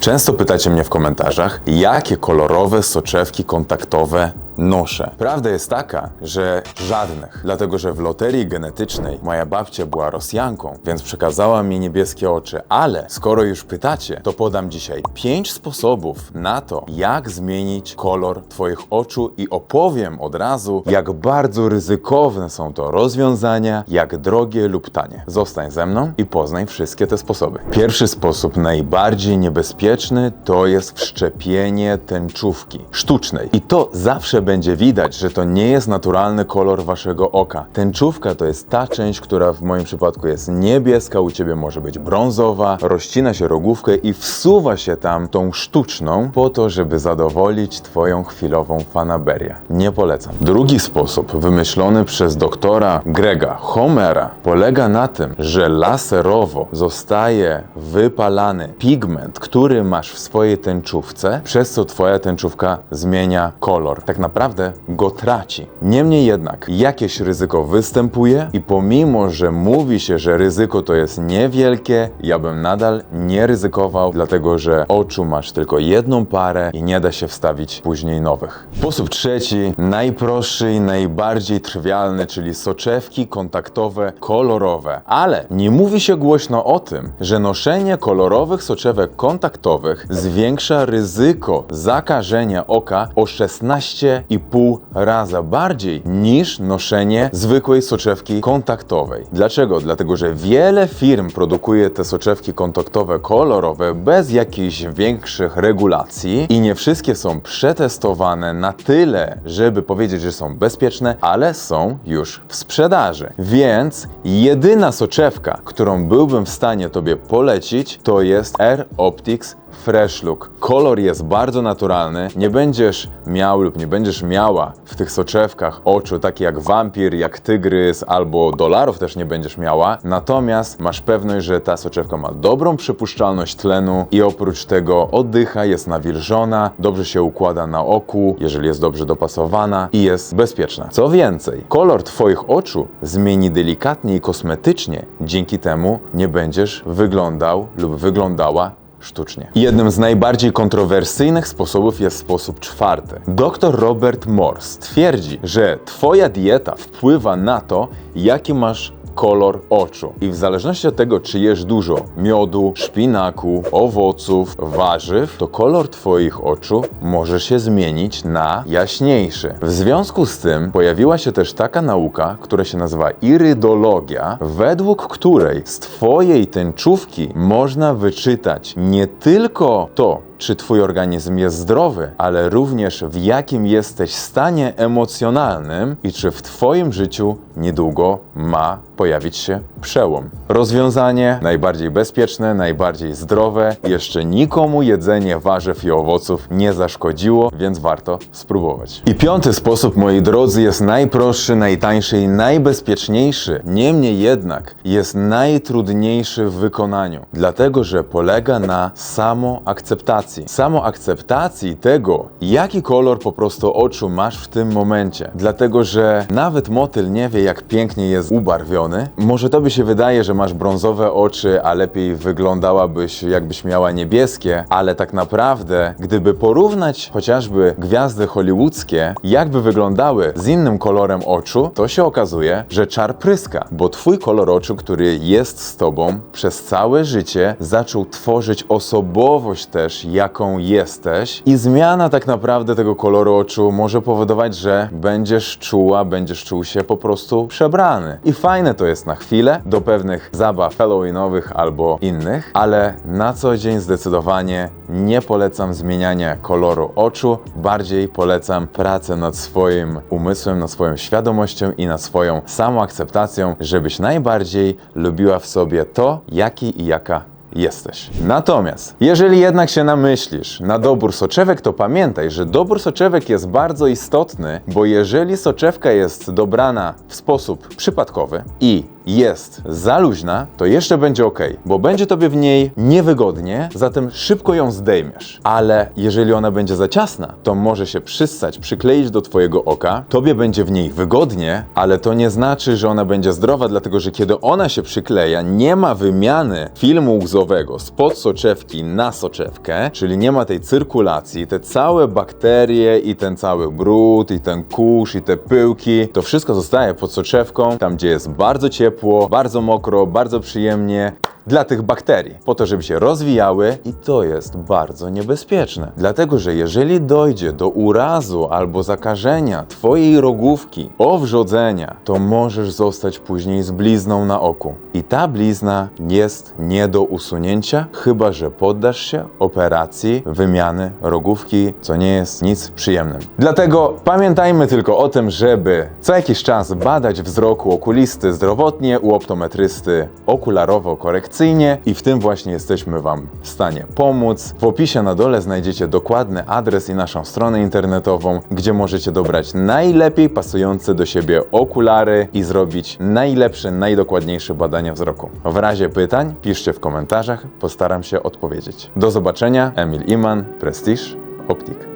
Często pytacie mnie w komentarzach, jakie kolorowe soczewki kontaktowe noszę. Prawda jest taka, że żadnych, dlatego że w loterii genetycznej moja babcia była Rosjanką, więc przekazała mi niebieskie oczy, ale skoro już pytacie, to podam dzisiaj 5 sposobów na to, jak zmienić kolor Twoich oczu i opowiem od razu, jak bardzo ryzykowne są to rozwiązania, jak drogie lub tanie. Zostań ze mną i poznaj wszystkie te sposoby. Pierwszy sposób, najbardziej niebezpieczny, to jest wszczepienie tęczówki sztucznej. I to zawsze będzie widać, że to nie jest naturalny kolor waszego oka. Tęczówka to jest ta część, która w moim przypadku jest niebieska, u ciebie może być brązowa, rozcina się rogówkę i wsuwa się tam tą sztuczną po to, żeby zadowolić twoją chwilową fanaberię. Nie polecam. Drugi sposób, wymyślony przez doktora Grega Homera, polega na tym, że laserowo zostaje wypalany pigment, który masz w swojej tęczówce, przez co twoja tęczówka zmienia kolor. Tak naprawdę go traci. Niemniej jednak jakieś ryzyko występuje i pomimo, że mówi się, że ryzyko to jest niewielkie, ja bym nadal nie ryzykował, dlatego że oczu masz tylko jedną parę i nie da się wstawić później nowych. Sposób trzeci, najprostszy i najbardziej trywialny, czyli soczewki kontaktowe kolorowe. Ale nie mówi się głośno o tym, że noszenie kolorowych soczewek kontaktowych zwiększa ryzyko zakażenia oka o 16,5 raza bardziej niż noszenie zwykłej soczewki kontaktowej. Dlaczego? Dlatego, że wiele firm produkuje te soczewki kontaktowe kolorowe bez jakichś większych regulacji i nie wszystkie są przetestowane na tyle, żeby powiedzieć, że są bezpieczne, ale są już w sprzedaży. Więc jedyna soczewka, którą byłbym w stanie Tobie polecić, to jest Air Optics Fresh Look. Kolor jest bardzo naturalny. Nie będziesz miał lub nie będziesz miała w tych soczewkach oczu takie jak wampir, jak tygrys albo dolarów też nie będziesz miała. Natomiast masz pewność, że ta soczewka ma dobrą przepuszczalność tlenu i oprócz tego oddycha, jest nawilżona, dobrze się układa na oku, jeżeli jest dobrze dopasowana i jest bezpieczna. Co więcej, kolor Twoich oczu zmieni delikatnie i kosmetycznie. Dzięki temu nie będziesz wyglądał lub wyglądała sztucznie. Jednym z najbardziej kontrowersyjnych sposobów jest sposób czwarty. Dr Robert Morse twierdzi, że Twoja dieta wpływa na to, jaki masz kolor oczu. I w zależności od tego, czy jesz dużo miodu, szpinaku, owoców, warzyw, to kolor Twoich oczu może się zmienić na jaśniejszy. W związku z tym pojawiła się też taka nauka, która się nazywa irydologia, według której z Twojej tęczówki można wyczytać nie tylko to, czy Twój organizm jest zdrowy, ale również w jakim jesteś stanie emocjonalnym i czy w Twoim życiu niedługo ma pojawić się przełom. Rozwiązanie najbardziej bezpieczne, najbardziej zdrowe. Jeszcze nikomu jedzenie warzyw i owoców nie zaszkodziło, więc warto spróbować. I piąty sposób, moi drodzy, jest najprostszy, najtańszy i najbezpieczniejszy. Niemniej jednak jest najtrudniejszy w wykonaniu, dlatego że polega na samoakceptacji. Samoakceptacji tego, jaki kolor po prostu oczu masz w tym momencie. Dlatego, że nawet motyl nie wie, jak pięknie jest ubarwiony. Może tobie się wydaje, że masz brązowe oczy, a lepiej wyglądałabyś, jakbyś miała niebieskie, ale tak naprawdę, gdyby porównać chociażby gwiazdy hollywoodzkie, jakby wyglądały z innym kolorem oczu, to się okazuje, że czar pryska, bo twój kolor oczu, który jest z tobą przez całe życie, zaczął tworzyć osobowość też, jaką jesteś i zmiana tak naprawdę tego koloru oczu może powodować, że będziesz czuła, będziesz czuł się po prostu przebrany. I fajne to jest na chwilę, do pewnych zabaw halloweenowych albo innych, ale na co dzień zdecydowanie nie polecam zmieniania koloru oczu, bardziej polecam pracę nad swoim umysłem, nad swoją świadomością i nad swoją samoakceptacją, żebyś najbardziej lubiła w sobie to, jaki i jaka jesteś. Natomiast, jeżeli jednak się namyślisz na dobór soczewek, to pamiętaj, że dobór soczewek jest bardzo istotny, bo jeżeli soczewka jest dobrana w sposób przypadkowy i jest za luźna, to jeszcze będzie ok, bo będzie tobie w niej niewygodnie, zatem szybko ją zdejmiesz. Ale jeżeli ona będzie za ciasna, to może się przyssać, przykleić do twojego oka, tobie będzie w niej wygodnie, ale to nie znaczy, że ona będzie zdrowa, dlatego że kiedy ona się przykleja, nie ma wymiany filmu łzowego spod soczewki na soczewkę, czyli nie ma tej cyrkulacji, te całe bakterie i ten cały brud, i ten kurz, i te pyłki, to wszystko zostaje pod soczewką, tam gdzie jest bardzo ciepło, bardzo mokro, bardzo przyjemnie dla tych bakterii, po to, żeby się rozwijały i to jest bardzo niebezpieczne. Dlatego, że jeżeli dojdzie do urazu albo zakażenia twojej rogówki, owrzodzenia, to możesz zostać później z blizną na oku. I ta blizna jest nie do usunięcia, chyba że poddasz się operacji wymiany rogówki, co nie jest nic przyjemnym. Dlatego pamiętajmy tylko o tym, żeby co jakiś czas badać wzrok u okulisty zdrowotnie, u optometrysty okularowo-korekcyjnie i w tym właśnie jesteśmy Wam w stanie pomóc. W opisie na dole znajdziecie dokładny adres i naszą stronę internetową, gdzie możecie dobrać najlepiej pasujące do siebie okulary i zrobić najlepsze, najdokładniejsze badania wzroku. W razie pytań piszcie w komentarzach, postaram się odpowiedzieć. Do zobaczenia, Emil Iman, Prestige Optik.